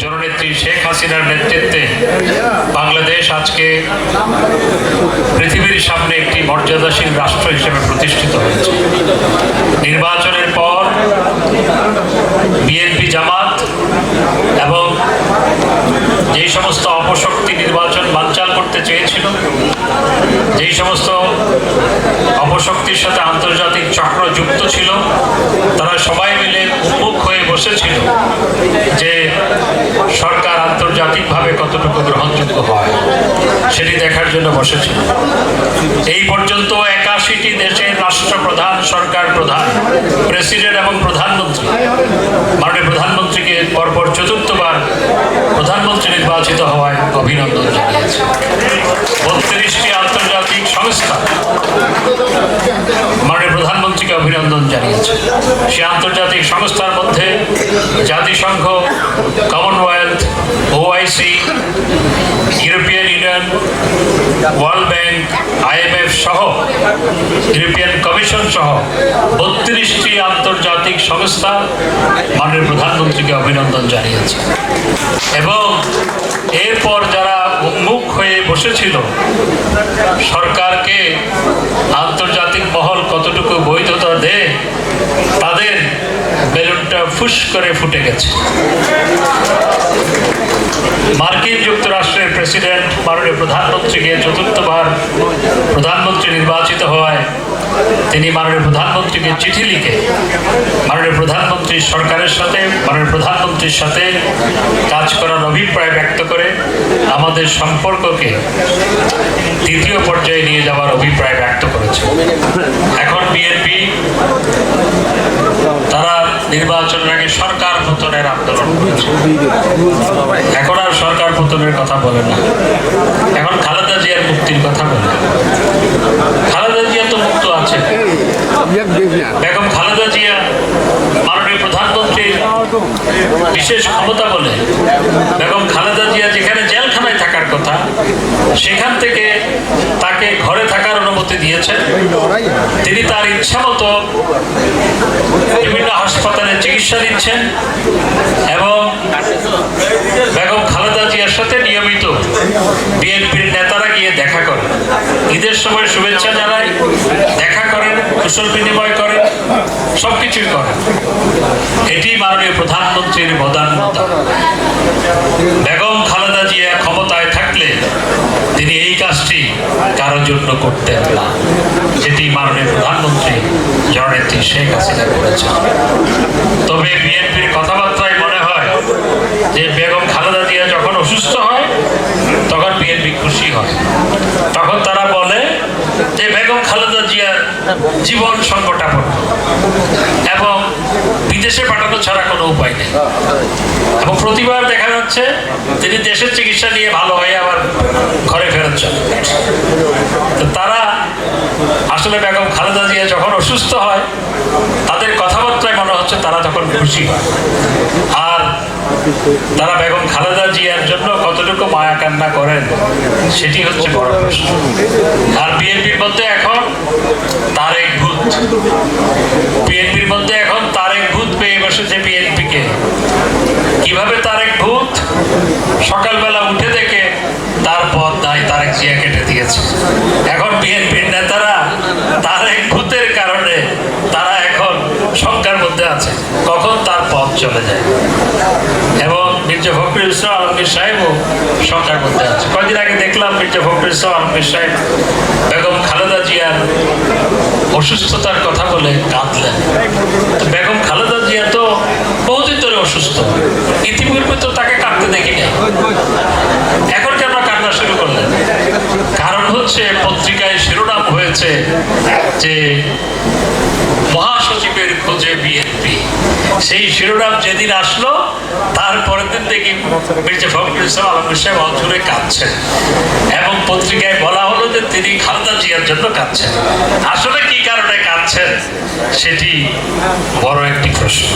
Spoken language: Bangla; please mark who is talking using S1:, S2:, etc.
S1: জননেত্রী শেখ হাসিনার নেতৃত্বে বাংলাদেশ আজকে পৃথিবীর সামনে একটি মর্যাদাশীল রাষ্ট্র হিসেবে প্রতিষ্ঠিত হয়েছে। নির্বাচনের পর বিএনপি জামাত এবং যেই সমস্ত অপশক্তি নির্বাচন বানচাল করতে চেয়েছিল, যেই সমস্ত অপশক্তির সাথে আন্তর্জাতিক চক্র যুক্ত ছিল, তারা সবাই মিলে উন্মুখ হয়ে বসেছিল যে সরকার আন্তর্জাতিকভাবে কতটুকু গ্রহণযোগ্য হয়, সেটি দেখার জন্য বসেছিল এই পর্যন্ত একাশিটি দেশের রাষ্ট্রপ্রধান, সরকার প্রধান, প্রেসিডেন্ট এবং প্রধানমন্ত্রী, মাননীয় প্রধানমন্ত্রীকে পরপর চতুর্থবার প্রধানমন্ত্রী নির্বাচিত হওয়ায় অভিনন্দন জানিয়েছে। বত্রিশটি আন্তর্জাতিক সংস্থা মাননীয় প্রধানমন্ত্রীকে অভিনন্দন জানিয়েছে। সে আন্তর্জাতিক সংস্থার মধ্যে জাতিসংঘ, Commonwealth European Union, World Bank IMF সহ, ইউরোপিয়ান কমিশন সহ বত্রিশটি আন্তর্জাতিক সংস্থা মাননীয় প্রধানমন্ত্রীকে অভিনন্দন জানিয়েছে। এবং এরপর যারা উন্মুখ হয়ে বসেছিল, সরকারকে আন্তর্জাতিক মহল কতটুকু বৈধতা দেয়, তাদের ফুস করে ফুটে গেছে। মার্কিন যুক্তরাষ্ট্রের প্রেসিডেন্ট, মাননীয় প্রধানমন্ত্রীকে চতুর্থবার প্রধানমন্ত্রী নির্বাচিত হওয়ায় তিনি মাননীয় প্রধানমন্ত্রীকে চিঠি লিখে, মাননীয় প্রধানমন্ত্রীর সরকারের সাথে, মাননীয় প্রধানমন্ত্রীর সাথে কাজ করার অভিপ্রায় ব্যক্ত করে আমাদের সম্পর্ককে তৃতীয় পর্যায়ে নিয়ে যাওয়ার অভিপ্রায় ব্যক্ত করেছে। এখন বিএনপি নির্বাচনের আগে সরকার পতনের আন্দোলন এখন আর সরকার পতনের কথা বলে না। এখন খালেদা জিয়ার মুক্তির কথা বলে। খালেদা জিয়া তো মুক্ত আছে। বেগম খালেদা জিয়া মাননীয় প্রধানমন্ত্রীর বিশেষ ক্ষমতা বলে বেগম খালেদা জিয়া যেখানে জেলখানায় থাকার কথা, সেখান থেকে তাকে ঘরে দিয়েছেন। তিনি তার ইচ্ছা মতো বিভিন্ন হাসপাতালে চিকিৎসা দিচ্ছেন এবং বেগম খালেদা জিয়ার সাথে নিয়মিত বিএনপির নেতারা গিয়ে দেখা করেন। ঈদের সময় শুভেচ্ছা জানায় দেখা করেন কুশল বিনিময় করেন সব কিছুই করেন। এটি মাননীয় প্রধানমন্ত্রীর বদান্যতা বেগম খালেদা জিয়া ক্ষমতায় থাকলে তিনি এই কাজটি কারোর জন্য করতেন না। যেটি মাননীয় প্রধানমন্ত্রী জননেত্রী শেখ হাসিনা করেছেন। তবে বিএনপির কথাবার্তায় মনে হয় যে বেগম খালেদা জিয়া যখন অসুস্থ হয়, তখন বিএনপি খুশি হয়। তখন তারা বলে যে বেগম খালেদা জিয়ার জীবন সংকটাপন্ন। এবং বিদেশে পাঠানো ছাড়া কোনো উপায় নেই। এবং প্রতিবার দেখা যাচ্ছে তিনি দেশের চিকিৎসা নিয়ে ভালো হয়ে আবার ঘরে ফেরত যান তারা আসলে বেগম খালেদা জিয়া যখন অসুস্থ হয়, তাদের কথাবার্তায় মনে হচ্ছে তারা তখন খুশি। হয় আর তারা বেগম খালেদা জিয়ার জন্য কতটুকু মায়া কান্না করেন, সেটি হচ্ছে বড় প্রশ্ন। আর বিএনপির মধ্যে এখন তারেক ভূত। বিএনপির মধ্যে এখন তারেক ভূত পেয়ে বসেছে বিএনপিকে। কীভাবে তারেক ভূত সকালবেলা উঠে দেখে তার পথ নাই, তারেক জিয়া কেটে দিয়েছে। এখন বিএনপির নেতারা তারেক ভূতের কারণে তারা এখন শঙ্কার মধ্যে আছে কখন তার পথ চলে যায় এবং মির্জা ফখরুল ইসলাম আলমগীর সাহেবও শঙ্কার মধ্যে আছে কয়েকদিন আগে দেখলাম মির্জা ফখরুল ইসলাম আলমগীর সাহেব বেগম খালেদা জিয়ার অসুস্থতার কথা বলে কাঁদলেন। বেগম খালেদা জিয়া তো বহুদিন ধরে অসুস্থ। ইতিপূর্বে তো তাকে কাঁদতে দেখি না এখন কেন কান্না শুরু করলেন? কারণ হচ্ছে পত্রিকায় শিরোনাম হয়েছে যে বিএনপি সেই শিরোনাম যেদিন আসলো তারপরের দিন দেখি মির্জা ফখরুল ইসলাম আলমগীর সাহেব অঞ্চলে কাঁদছেন। এবং পত্রিকায় বলা হলো যে তিনি খালেদা জিয়ার জন্য কাঁদছেন। আসলে কি কারণে কাঁদছেন, সেটি বড় একটি প্রশ্ন।